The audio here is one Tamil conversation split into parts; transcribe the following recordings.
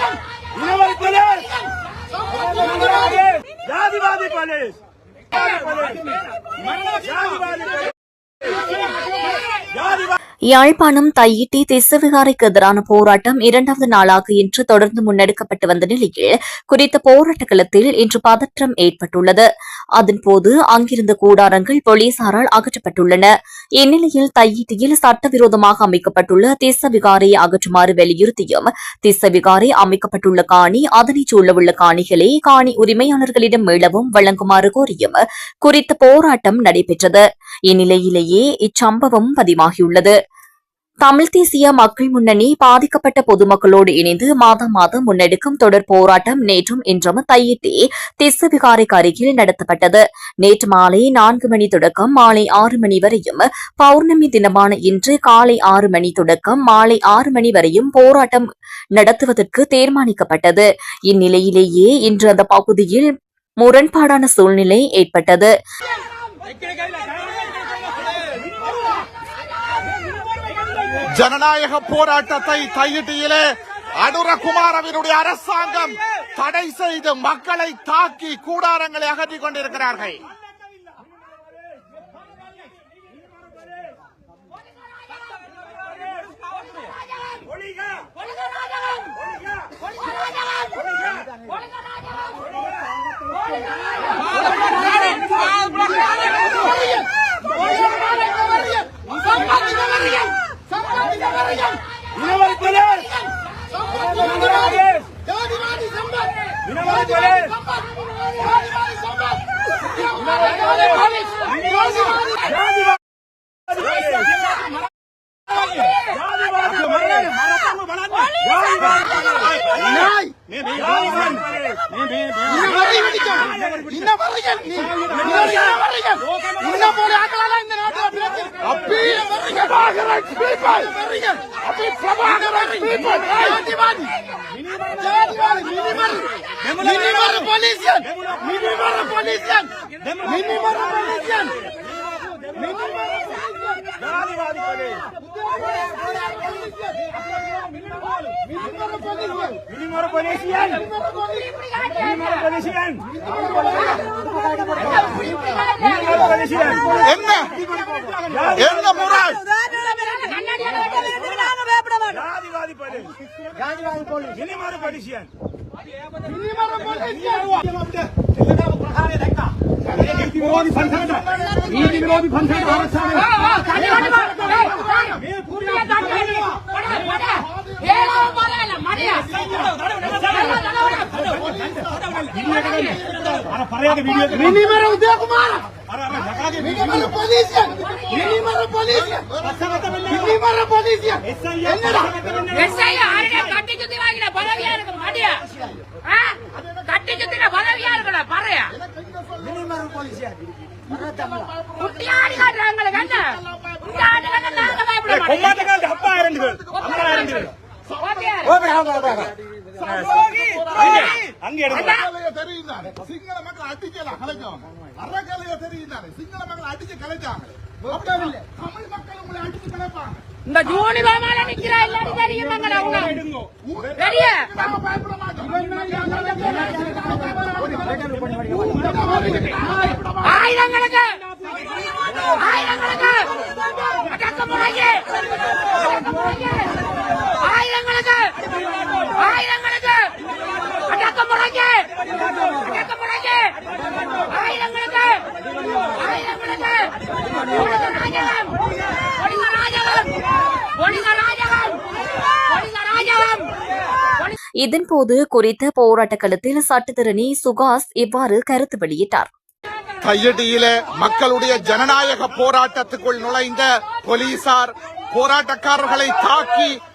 हमारी पुलिस याद वाली पुलिस याद वाली पुलिस யாழ்ப்பாணம் தையிட்டி திசவிகாரைக்கு எதிரான போராட்டம் இரண்டாவது நாளாக இன்று தொடர்ந்து முன்னெடுக்கப்பட்டு வந்த நிலையில் குறித்த போராட்ட களத்தில் இன்று பதற்றம் ஏற்பட்டுள்ளது. அதன்போது அங்கிருந்த கூடாரங்கள் போலீசாரால் அகற்றப்பட்டுள்ளன. இந்நிலையில் தையிட்டியில் சட்டவிரோதமாக அமைக்கப்பட்டுள்ள திசவிகாரையை அகற்றுமாறு வலியுறுத்தியும் திசவிகாரை அமைக்கப்பட்டுள்ள காணி அதனைச் சூழவுள்ள காணிகளை காணி உரிமையாளர்களிடம் மீளவும் வழங்குமாறு கோரியும் குறித்த போராட்டம் நடைபெற்றது. இந்நிலையிலேயே இச்சம்பவம் பதிவாகியுள்ளது. தமிழ் தேசிய மக்கள் முன்னணி பாதிக்கப்பட்ட பொதுமக்களோடு இணைந்து மாதம் மாதம் முன்னெடுக்கும் தொடர் போராட்டம் நேற்றும் இன்றும் தையிட்டி திசவிகாரைக்கு அருகில் நடத்தப்பட்டது. நேற்று மாலை நான்கு மணி தொடக்கம் மாலை ஆறு மணி வரையும் பௌர்ணமி தினமான இன்று காலை ஆறு மணி தொடக்கம் மாலை ஆறு மணி வரையும் போராட்டம் நடத்துவதற்கு தீர்மானிக்கப்பட்டது. இந்நிலையிலேயே இன்று அந்த பகுதியில் முரண்பாடான சூழ்நிலை ஏற்பட்டது. ஜனநாயக போராட்டத்தை தையிட்டியிலே அனுரகுமாரவினுடைய அரசாங்கம் தடை செய்து மக்களை தாக்கி கூடாரங்களை அகற்றிக் கொண்டிருக்கிறார்கள் વિનાવાળી પોલીસ વિનાવાળી પોલીસ இன்ன வரையன் இன்ன வரையன் Flabberger rights people! Happy Flabberger rights people! Jadivani! Jadivani! Minimal! Minimal pollution! Minimal pollution! Minimal pollution! Minimal pollution! Minimal pollution! Minimal pollution! என்ன என்ன முறை पंथाचा नीती विरोधी पंथाचा आरक्षण अरे पर्याय वीडियो मिनिमर ஏழாவது பாதையில குட்டியாடி காட்டுறாங்களுக்கு அப்பா இறந்து அம்மா இறந்து தெரியுதானே சிங்கள மக்கள் அடிக்கலாம் கலைஞ்சாங்க அறக்கலைய தெரியுதானே சிங்கள மக்கள் அடிச்சு கலைஞ்சாங்க தமிழ் மக்கள் உங்களை அடிச்சு கலைப்பாங்க. இந்த யூனிபார்மால நிக்கிறா இல்லாட்டி தெரியும் எங்களை அவங்க. பெரிய நாம பயப்பட மாட்டோம் ஆயுதங்களுக்கு. ஆயுதங்களுக்கு. அடக்க முறையே ஆயுதங்களுக்கு ஆயுதங்களுக்கு அடக்க முறையே அடக்க முறையே ஆயுதங்களுக்கு ஆயுதங்களுக்கு ஒழுங்க ராஜகம் ஒழுங்க ராஜகம் ஒழுங்க ராஜகம் ஒழுங்க ராஜகம் இதன்போது குறித்த போராட்ட களத்தில் சட்டத்திரணி சுகாஸ் இவ்வாறு கருத்து வெளியிட்டார். கையடியிலே மக்களுடைய ஜனநாயக போராட்டத்துக்குள் நுழைந்த போலீசார் போராட்டக்காரர்களை தாக்கி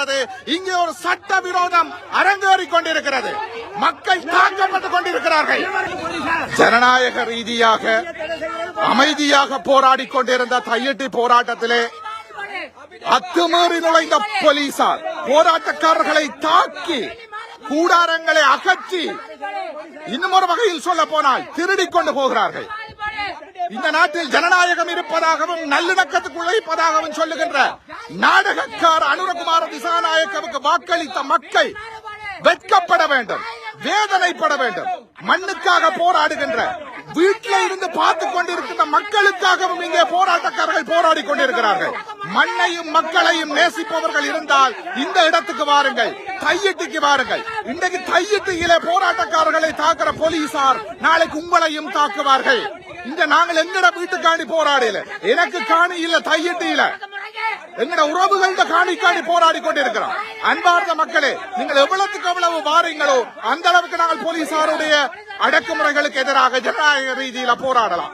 கொண்டிருக்கிறது இங்கே ஒரு சட்ட விரோதம் அரங்கேறிக் கொண்டிருக்கிறது. மக்கள் தாக்கப்பட்டுக் கொண்டிருக்கிறார்கள். ஜனநாயக ரீதியாக அமைதியாக போராடி கொண்டிருந்த தையிட்டி போராட்டத்திலே அத்துமீறி நுழைந்த போலீசார் போராட்டக்காரர்களை தாக்கி கூடாரங்களை அகற்றி இன்னும் ஒரு வகையில் சொல்ல போனால் திருடிக் கொண்டு போகிறார்கள். இந்த நாட்டில் ஜனநாயகம் இருப்பதாகவும் நல்லிணக்கத்துக்குள்ள இருப்பதாகவும் சொல்லுகின்ற நாடகக்கார அனுரகுமார திசாநாயக்கவுக்கு வாக்களித்த மக்கள் வெட்கப்பட வேண்டும் வேதனைப்பட வேண்டும். மண்ணுக்காக போராடுகின்ற வீட்டில இருந்து பார்த்து கொண்டிருக்கின்ற மக்களுக்காகவும் இங்கே போராட்டக்காரர்கள் போராடி கொண்டிருக்கிறார்கள். மண்ணையும் மக்களையும் நேசிப்பவர்கள் இருந்தால் இந்த இடத்துக்கு வாருங்கள் தையிட்டுக்கு வாருங்கள். இன்றைக்கு தையிட்டியிலே போராட்டக்காரர்களை தாக்குற போலீசார் நாளைக்கு உங்களையும் தாக்குவார்கள். இங்க நாங்கள் எங்கட வீட்டுக்காண்டி போராடல எனக்கு காணி இல்ல தையிட்டு இல்ல. எங்கட உறவுகள்ட காணி காணி போராடி கொண்டிருக்கிறோம். அன்பார்ந்த மக்களே நீங்கள் எவ்வளவுக்கு எவ்வளவு வாரீங்களோ அந்த அளவுக்கு நாங்கள் போலீசாருடைய அடக்குமுறைகளுக்கு எதிராக ஜனநாயக ரீதியில போராடலாம்.